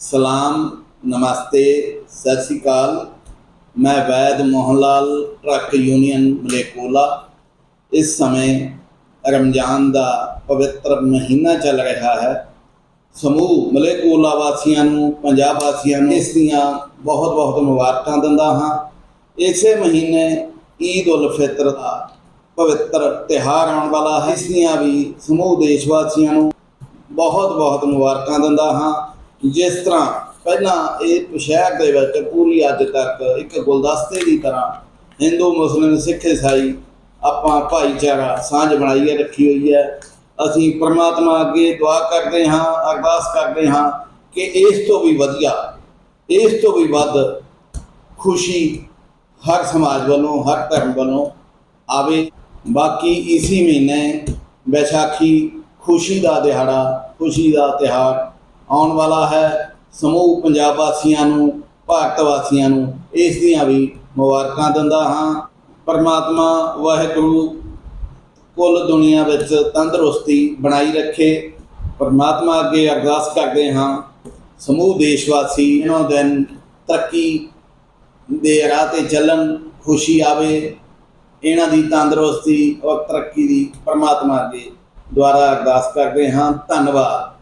ਸਲਾਮ, ਨਮਸਤੇ, ਸਤਿ ਸ਼੍ਰੀ ਅਕਾਲ। ਮੈਂ ਵੈਦ ਮੋਹਨ ਲਾਲ ਟਰੱਕ ਯੂਨੀਅਨ ਮਲੇਕੋਲਾ। ਇਸ ਸਮੇਂ ਰਮਜ਼ਾਨ ਦਾ ਪਵਿੱਤਰ ਮਹੀਨਾ ਚੱਲ ਰਿਹਾ ਹੈ। ਸਮੂਹ ਮਲੇਕੋਲਾ ਵਾਸੀਆਂ ਨੂੰ, ਪੰਜਾਬ ਵਾਸੀਆਂ ਨੂੰ ਇਸ ਦੀਆਂ ਬਹੁਤ ਬਹੁਤ ਮੁਬਾਰਕਾਂ ਦਿੰਦਾ ਹਾਂ। ਇਸੇ ਮਹੀਨੇ ਈਦ ਉਲ ਫਿਤਰ ਦਾ ਪਵਿੱਤਰ ਤਿਉਹਾਰ ਆਉਣ ਵਾਲਾ ਹੈ। ਇਸ ਦੀਆਂ ਵੀ ਸਮੂਹ ਦੇਸ਼ ਵਾਸੀਆਂ ਨੂੰ ਬਹੁਤ ਬਹੁਤ ਮੁਬਾਰਕਾਂ ਦਿੰਦਾ ਹਾਂ। ਜਿਸ ਤਰ੍ਹਾਂ ਪਹਿਲਾਂ ਇਹ ਸ਼ਹਿਰ ਦੇ ਵਿੱਚ ਪੂਰੀ ਅੱਜ ਤੱਕ ਇੱਕ ਗੁਲਦਸਤੇ ਦੀ ਤਰ੍ਹਾਂ ਹਿੰਦੂ, ਮੁਸਲਿਮ, ਸਿੱਖ ਇਸਾਈ ਆਪਾਂ ਭਾਈਚਾਰਾ ਸਾਂਝ ਬਣਾਈ ਰੱਖੀ ਹੋਈ ਹੈ। ਅਸੀਂ ਪ੍ਰਮਾਤਮਾ ਅੱਗੇ ਦੁਆ ਕਰਦੇ ਹਾਂ, ਅਰਦਾਸ ਕਰਦੇ ਹਾਂ ਕਿ ਇਸ ਤੋਂ ਵੀ ਵਧੀਆ, ਇਸ ਤੋਂ ਵੀ ਵੱਧ ਖੁਸ਼ੀ ਹਰ ਸਮਾਜ ਵੱਲੋਂ, ਹਰ ਧਰਮ ਵੱਲੋਂ ਆਵੇ। ਬਾਕੀ ਇਸੀ ਮਹੀਨੇ ਵਿਸਾਖੀ ਖੁਸ਼ੀ ਦਾ ਦਿਹਾੜਾ, ਖੁਸ਼ੀ ਦਾ ਤਿਹਾਰ ਆਉਣ ਵਾਲਾ ਹੈ ਸਮੂਹ ਪੰਜਾਬ ਵਾਸੀਆਂ ਨੂੰ, ਭਾਰਤ ਵਾਸੀਆਂ ਨੂੰ, ਇਸ ਦੀਆਂ ਵੀ ਮੁਬਾਰਕਾਂ ਦਿੰਦਾ ਹਾਂ। ਪਰਮਾਤਮਾ ਵਾਹਿਗੁਰੂ ਕੁੱਲ ਦੁਨੀਆ ਵਿੱਚ ਤੰਦਰੁਸਤੀ ਬਣਾਈ ਰੱਖੇ। ਪਰਮਾਤਮਾ ਅੱਗੇ ਅਰਦਾਸ ਕਰਦੇ ਹਾਂ। ਸਮੂਹ ਦੇਸ਼ ਵਾਸੀ, ਇਹਨਾਂ ਦਿਨ ਤਰੱਕੀ ਦੇ ਰਾਹ ਤੇ ਚੱਲਣ ਖੁਸ਼ੀ ਆਵੇ। ਇਹਨਾਂ ਦੀ ਤੰਦਰੁਸਤੀ ਔਰ ਤਰੱਕੀ ਦੀ ਪਰਮਾਤਮਾ ਅੱਗੇ ਦੁਆਰਾ ਅਰਦਾਸ ਕਰਦੇ ਹਾਂ। ਧੰਨਵਾਦ।